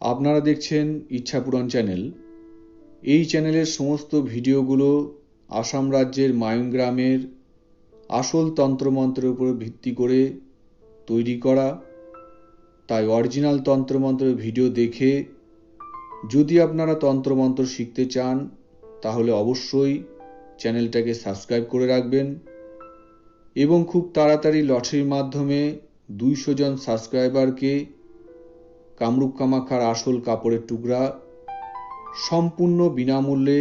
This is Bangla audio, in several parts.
আপনারা দেখছেন ইচ্ছাপূরণ চ্যানেল। এই চ্যানেলের সমস্ত ভিডিওগুলো আসাম রাজ্যের মায়ুং গ্রামের আসল তন্ত্রমন্ত্রের উপর ভিত্তি করে তৈরি করা। তাই অরিজিনাল তন্ত্রমন্ত্রের ভিডিও দেখে যদি আপনারা তন্ত্রমন্ত্র শিখতে চান, তাহলে অবশ্যই চ্যানেলটাকে সাবস্ক্রাইব করে রাখবেন এবং খুব তাড়াতাড়ি লটারির মাধ্যমে দুইশো জন সাবস্ক্রাইবারকে কামরূপ কামাখার আসল কাপড়ের টুকরা সম্পূর্ণ বিনামূল্যে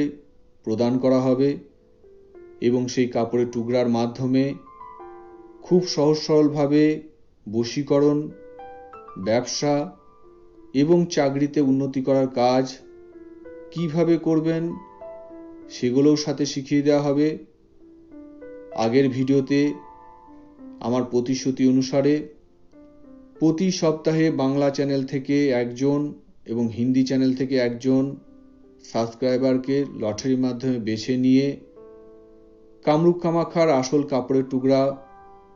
প্রদান করা হবে এবং সেই কাপড়ের টুকরার মাধ্যমে খুব সহজ সরলভাবে বশীকরণ, ব্যবসা এবং চাকরিতে উন্নতি করার কাজ কীভাবে করবেন সেগুলোও সাথে শিখিয়ে দেওয়া হবে। আগের ভিডিওতে আমার প্রতিশ্রুতি অনুসারে প্রতি সপ্তাহে বাংলা চ্যানেল থেকে একজন এবং হিন্দি চ্যানেল থেকে একজন সাবস্ক্রাইবারকে লটারির মাধ্যমে বেছে নিয়ে কামরূপ কামাখার আসল কাপড়ের টুকরা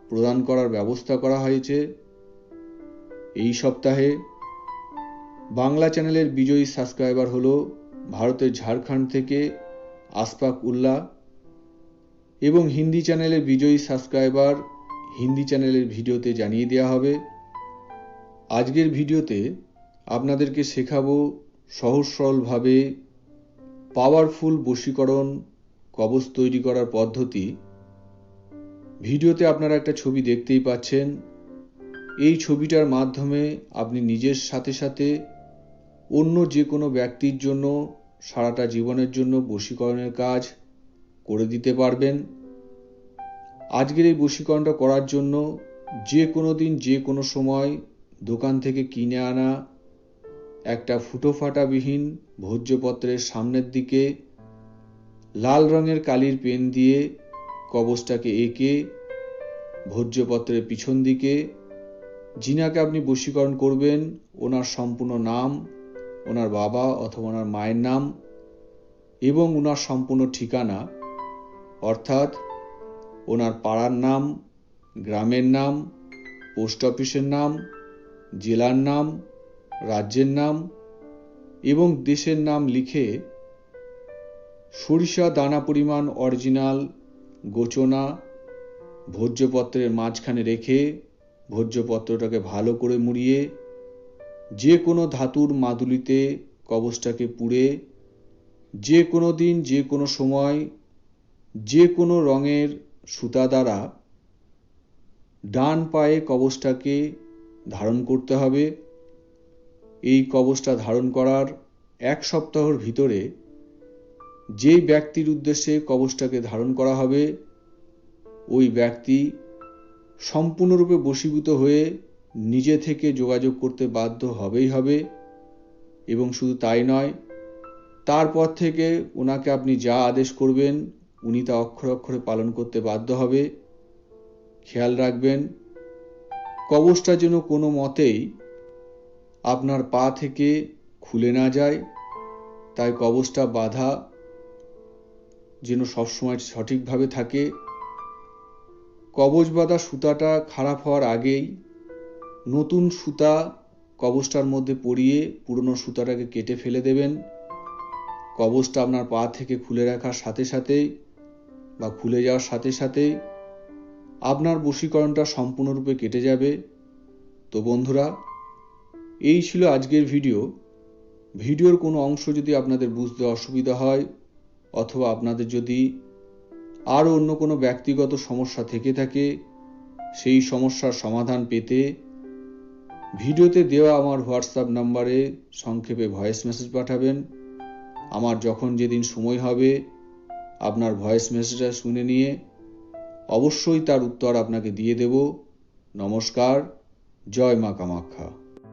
প্রদান করার ব্যবস্থা করা হয়েছে। এই সপ্তাহে বাংলা চ্যানেলের বিজয়ী সাবস্ক্রাইবার হল ভারতের ঝাড়খণ্ড থেকে আসফাক উল্লাহ এবং হিন্দি চ্যানেলের বিজয়ী সাবস্ক্রাইবার হিন্দি চ্যানেলের ভিডিওতে জানিয়ে দেওয়া হবে। আজকের ভিডিওতে আপনাদেরকে শেখাবো সহজ সরলভাবে পাওয়ারফুল বশীকরণ, কবচ তৈরি করার পদ্ধতি। ভিডিওতে আপনারা একটা ছবি দেখতেই পাচ্ছেন। এই ছবিটার মাধ্যমে আপনি নিজের সাথে সাথে অন্য যে কোনো ব্যক্তির জন্য, সারাটা জীবনের জন্য বশীকরণের কাজ করে দিতে পারবেন। আজকের এই বশীকরণটা করার জন্য যে কোনো দিন, যে কোনো সময় দোকান থেকে কিনে আনা একটা ফুটো ফাটাবিহীন ভোজ্যপত্রের সামনের দিকে লাল রঙের কালির পেন দিয়ে কবচটাকে এঁকে ভোজ্যপত্রের পিছন দিকে যিনাকে আপনি বশীকরণ করবেন, ওনার সম্পূর্ণ নাম, ওনার বাবা অথবা ওনার মায়ের নাম এবং ওনার সম্পূর্ণ ঠিকানা, অর্থাৎ ওনার পাড়ার নাম, গ্রামের নাম, পোস্ট অফিসের নাম জেলার নাম, রাজ্যের নাম এবং দেশের নাম লিখে সরিষা দানা পরিমাণ অরিজিনাল গোচনা ভোজ্যপত্রের মাঝখানে রেখে ভোজ্যপত্রটাকে ভালো করে মুড়িয়ে যে কোনো ধাতুর মাদুলিতে কবচটাকে পুড়ে যে কোনো দিন, যে কোনো সময়, যে কোনো রঙের সুতা দ্বারা ডান পায়ে কবচটাকে ধারণ করতে হবে। এই কবচটা ধারণ করার এক সপ্তাহর ভিতরে যেই ব্যক্তির উদ্দেশ্যে কবচটাকে ধারণ করা হবে, ওই ব্যক্তি সম্পূর্ণরূপে বশীভূত হয়ে নিজে থেকে যোগাযোগ করতে বাধ্য হবেই হবে। এবং শুধু তাই নয় তারপর থেকে ওনাকে আপনি যা আদেশ করবেন, উনি তা অক্ষরে অক্ষরে পালন করতে বাধ্য হবে। খেয়াল রাখবেন কবচটা যেন কোনো মতেই আপনার পা থেকে খুলে না যায়, তাই কবচটা বাধা যেন সবসময় সঠিকভাবে থাকে। কবচ বাঁধা সুতাটা খারাপ হওয়ার আগেই নতুন সুতা কবচটার মধ্যে পরিয়ে পুরনো সুতাটাকে কেটে ফেলে দেবেন। কবচটা আপনার পা থেকে খুলে রাখার সাথে সাথেই বা খুলে যাওয়ার সাথে সাথেই আপনার বশীকরণটা সম্পূর্ণরূপে কেটে যাবে। তো বন্ধুরা, এই ছিল আজকের ভিডিও। ভিডিওর কোনো অংশ যদি আপনাদের বুঝতে অসুবিধা হয়, অথবা আপনাদের যদি আরও অন্য কোনো ব্যক্তিগত সমস্যা থেকে থাকে, সেই সমস্যার সমাধান পেতে ভিডিওতে দেওয়া আমার হোয়াটসঅ্যাপ নাম্বারে সংক্ষেপে ভয়েস মেসেজ পাঠাবেন। আমার যখন যেদিন সময় হবে, আপনার ভয়েস মেসেজটা শুনে নিয়ে অবশ্যই তার উত্তর আপনাকে দিয়ে দেব। নমস্কার। জয় মা কামাখ্যা